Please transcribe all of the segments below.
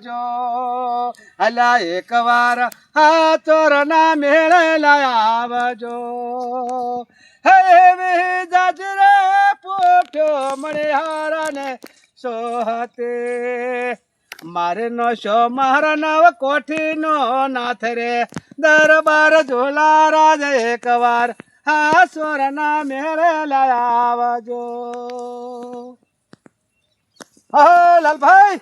આવજો અલા એકવાર આ ચોર ના મેળે લાવજો હે જાજરે પોઠ્યો મણિહારને સોહતે. મારે નો શો, મારા નવ કોઠી નો નાથ રે. દરબાર ઝોલા રાજ એકવાર હા સોરના મેળે લાવજો હા, લાલભાઈ!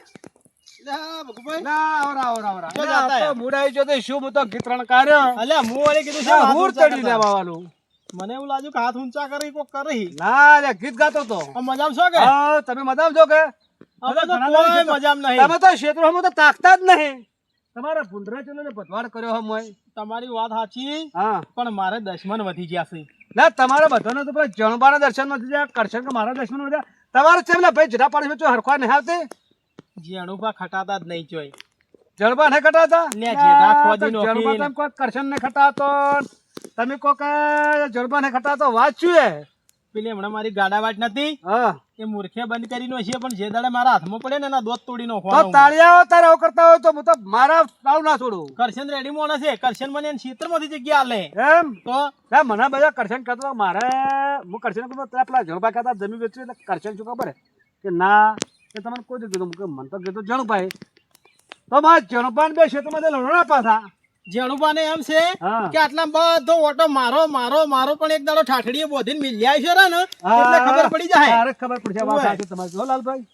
મને એવું લાગ્યું કે હાથ ઊંચા કરી કોક કરી. ના લે ગીત ગાતો તો. મજામાં છો કે? તમે મજામાં છો કે? અમે તો ઘણા કોઈ લોકો મજામાં નહીં. તમે તો ક્ષેત્રોમાં તો તાકતા જ નહીં. તમારા ભૂંડરા ને પતવાડ કર્યો હમ તમારી વાત સાચી હા. પણ મારે દશમન વધી ગયા છે. ના તમારા બધાને તો પેલા જણબાના દર્શન નથી થયા કરશન કે મારા દર્શન તમારે છે ભાઈ જરા પાણી હરખવા નહીં આવતી? જેણુભા ખટાતા જ નહીં જોઈ. જણબા ને ખટાતા? લે, જેઠા ના, ખોદીનો તો જણબા તમે કોઈ કરશન ને ખટાતો. તમે કોક જણબા ને ખટાતો વાંચ્યું હે પેલી હમણાં મારી ગાડા વાટ નથી. હા. એ મૂર્ખે બંધ કરીને છે પણ જે દાડે મારા હાથમાં પડે ને એના દોત તોડી તો તાળિયાઓ તારે કરતા હોય તો હું તો મારા સાવ ના છોડું. કરશન રેડી મોણ છે. કરશન મને એના ક્ષેત્રમાંથી જગ્યા આલે. એમ? તો? ના મને બધા કરશન કહેતો મારે હું કરશન કહું પેલા જણબા કહેતા જમીન વેચવી એટલે કરશન શું ખબર કે ના એ તમને કોઈ કીધું કે મને તો કીધું જણુભાઈ. તો મારા જણુભાઈ બે ક્ષેત્રમાં લડોણા પાછા. જેણુભાને એમ છે કે આટલા બધો ઓટો મારો મારો મારો પણ એક દાડો ઠાઠડીએ બોધીને મિલ્યા છે ને એટલે ખબર પડી જાય. અરે ખબર પડી જાય વાત તમારી. જો લાલભાઈ.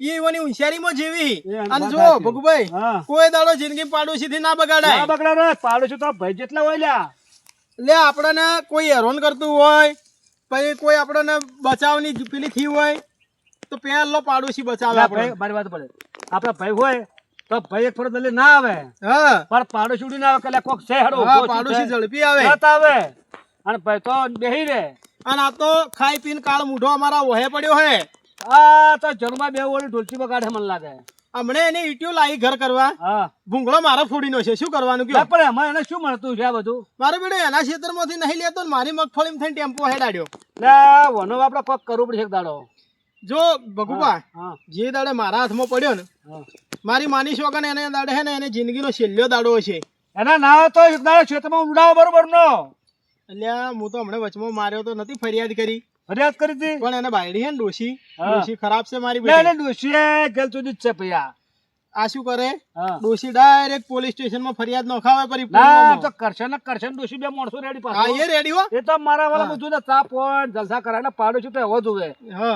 ઈ એવાની હોશિયારીમાં જેવી. અને જો. ભગુભાઈ કોઈ દાડો જિંદગી પાડોશીથી ના ના બગાડાય પાડોશી તો ભાઈ જેટલા હોય લ્યા. લે આપણને કોઈ હેરાન કરતું હોય પછી કોઈ આપણને બચાવની પેલી થી હોય તો પેલો પાડોશી બચાવે આપણે. મારી વાત પડે આપડા ભાઈ હોય તો ભાઈ એક ફરજ એટલે ના આવે. પણ પાડોશી ઉડી ના આવે કે કોક છે હેડો હા, ઊભો છે, પાડોશી ઝડપી આવે. આવે. અને ભાઈ તો બેહી રે. અને આ તો ખાઈ પીને કાળ મૂઢો અમારા વહે પડ્યો હે. આ તો જન્મા બે ઓળી ઢોલકી બગાડે મને લાગે. હમણે એને ઈટીઓ લાવી ઘર કરવા. ભૂંગળો મારો ફોડીનો છે. શું કરવાનું કે કયો પણ એમાં એને શું મળતું છે આ બધું? મારો બેડો એના ક્ષેત્રમાંથી નહીં લેતો ને મારી મગફળીમાં થઈને ટેમ્પો હેડાડ્યો. લે વનો આપડે કોક કરવું પડશે દાડો. જો ભગુભા જે દાડે મારા હાથમાં પડ્યો ને મારી માની શોકન એને દાડે હે ને એને જિંદગીનો છેલ્લો દાડો હશે. એના ના તો દાડો ક્ષેત્રમાં ઉડાવો બરોબર નો. એટલે હું તો હમણાં વચમાં માર્યો તો નથી ફરિયાદ કરી. ફરિયાદ કરી હતી? પણ એને બાયડી હે ને ડોશી. ડોશી ખરાબ છે મારી ડોશી ગેલ સુધી જ છે ભૈયા. આ શું કરે? હા. ડાયરેક્ટ પોલીસ સ્ટેશનમાં ફરિયાદ નખાવે પરી. ના તો કરશે ને કરશે ને બે માણસો રેડી હા એ રેડી હો. એ તો મારા વાળા બધું ને ચા પોઈન્ટ જલસા કરાય ને છું તો એવો જોવે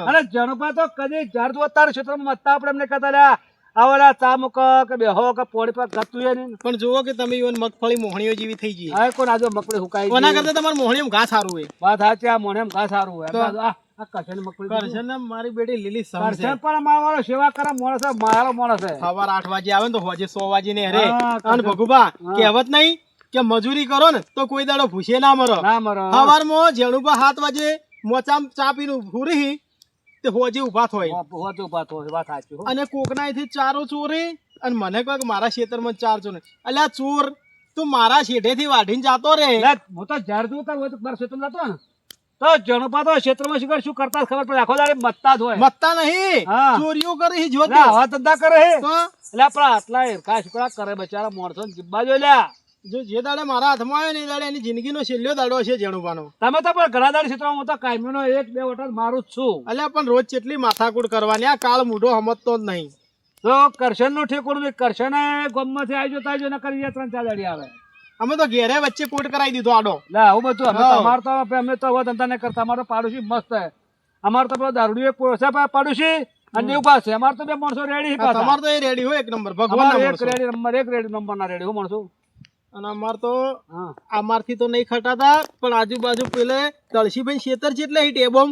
અને જણપા તો કદી જાર જુઓ તાર ક્ષેત્રમાં મતતા આપણે એમને કહેતા રહ્યા આવડા ચા મૂકો કે બેહો કે પોડી પર ગતું એ નહીં. પણ જુઓ કે તમે ઈવન મગફળી મોહણીઓ જેવી થઈ ગઈ. હવે કોણ આજે મગફળી હુકાઈ કોના કરતા તમારે મોહણીમાં ઘા સારું હોય? વાત સાચી આ મોને ઘા સારું હોય. આ આ કરશે ને મગફળી કરશે ને મારી બેટી લીલી સમ કરશે પણ મારો વાળો સેવા કરે માણસ છે, માણસ સવાર આઠ વાગે આવે ને તો હોજે સો વાગે ને હરે. હા, અને કરશે. ભગુભા હા. કહેવત નહીં કે મજૂરી કરો ને તો કોઈ દાડો ભૂસે ના મરો. ના મરો. સવારમાં જેણુભા સાત વાગે મોચામ ચા પીને ફૂરી તે હોજે ઊભા થોય વાત સાચી અને કોકના અહીંથી ચારો ચોરી અને મને કહે કે મારા ખેતરમાં ચાર ચોર. અલ્યા ચોર તું મારા શેઠેથી વાઢીને જાતો રે. હું તો જાર જોઉં તાર હોય તો જતો ને. તો જણપા તો ક્ષેત્રમાં શું શું કરતા ખબર પડે? આખો દાડે મતતા જ હોય. મતતા નહીં. ચોરીઓ કરી જો જોતે આવા ધંધા કરે હે એટલે આપણા આટલા હિરખા છોકરા કરે બચારા માણસો ને જીબ્બા જો લ્યા. જો જે દાડે મારા હાથમાં આવ્યો ને એ દાડે એની જિંદગીનો છેલ્લો દાડો છે જેણુભાનો તમે તો પણ ઘણા દાડ ક્ષેત્રમાં હું તો કાયમીનો એક બે વટલ મારું જ છું. એટલે પણ રોજ કેટલી માથાકૂટ કરવાની? આ કાળ મૂઢો સમજતો જ નહીં. તો કરશનનું ઠેકોણું ગમ કરશન ગમમાંથી જતા જો ન કરી ત્રણ ચાર દાડી આવે. અમે તો ઘેરે વચ્ચે કોટ કરાવી દીધો આડો. લે આવું બધું અમે. તમારે તો અમે તો હવે ધંધા નહીં કરતા. અમારો પાડોશી મસ્ત હે અમાર તો પેલો દારૂડી પોસે પાડોશી? અને દેવ પાસે અમાર તો બે માણસો રેડી આ તો એ રેડી હોય એક નંબર ભગવાન એક રેડી નંબર એક રેડી નંબર ના રેડી હું માણસો? અને અમાર તો અમારથી તો નહીં ખટાતા પણ આજુબાજુ પેલે તળસીભાઈ શેતર છે એટલે ટેબોમ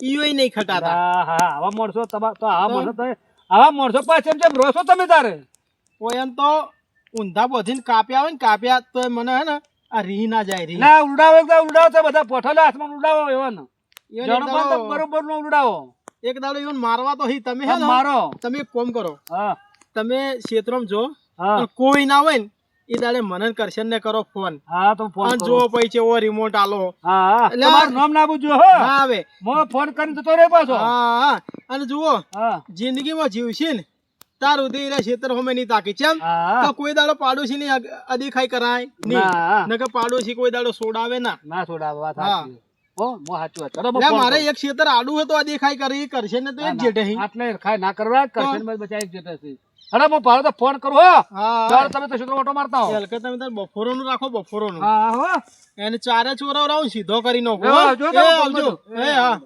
ઈયોય નહીં ખટાતા. હા હા આવા માણસો તમા તો આવા માણસો આવા માણસો પાસે એમ જેમ રોશો તમે તારે. કોઈ એમ તો ઊંધા બોધીને કાપ્યા હોય ને કાપ્યા તો મને હે ને આ રી ના જાય રી ના ઉડાવે તો બધા. પોઠલે હાથમાં ઉડાવો એવા ને બરોબર નો ઉડાવો. એક દાડો એવું મારવા તો હી તમે હે મારો. તમે કોમ કરો. હા. તમે ક્ષેત્રમ જો. કોઈ ના હોય ને એ દાડે મનન કરશન ને કરો ફોન. હા તો ફોન. જો પછી છે રિમોટ આલો. હા એટલે મારું નામ ના બુજો હો. હા હવે મો ફોન કરીને તો રે પાછો. હા. અને જુઓ હા. જિંદગીમાં જીવશે ને તાર ઉધી એના ક્ષેત્ર હોમે ની તાકી ચમ? તો કોઈ દાડો પાડોશી ની અદેખાઈ કરાય ના. નહીં નકર પાડોશી કોઈ દાડો સોડાવે ના. ના સોડાવે વાત સાચી. ઓ મો હાચું મો મારે એક ક્ષેત્ર આડું હે તો અદેખાઈ કરી કરશે ને તો એક જેટે હી. આટલે ખાય ના કરવા કરશનમાં એક જેટે છે અરે હું પાડો તો ફોન કરું હો. ચાર તમે તો ક્ષેત્ર ઓટો મારતા હો. હલકે તમે તાર બફોરોનું રાખો બફોરોનું. હા હો. એને ચારે ચોરાવ રાવ સીધો કરી નાખો. જો બધું. એ હા.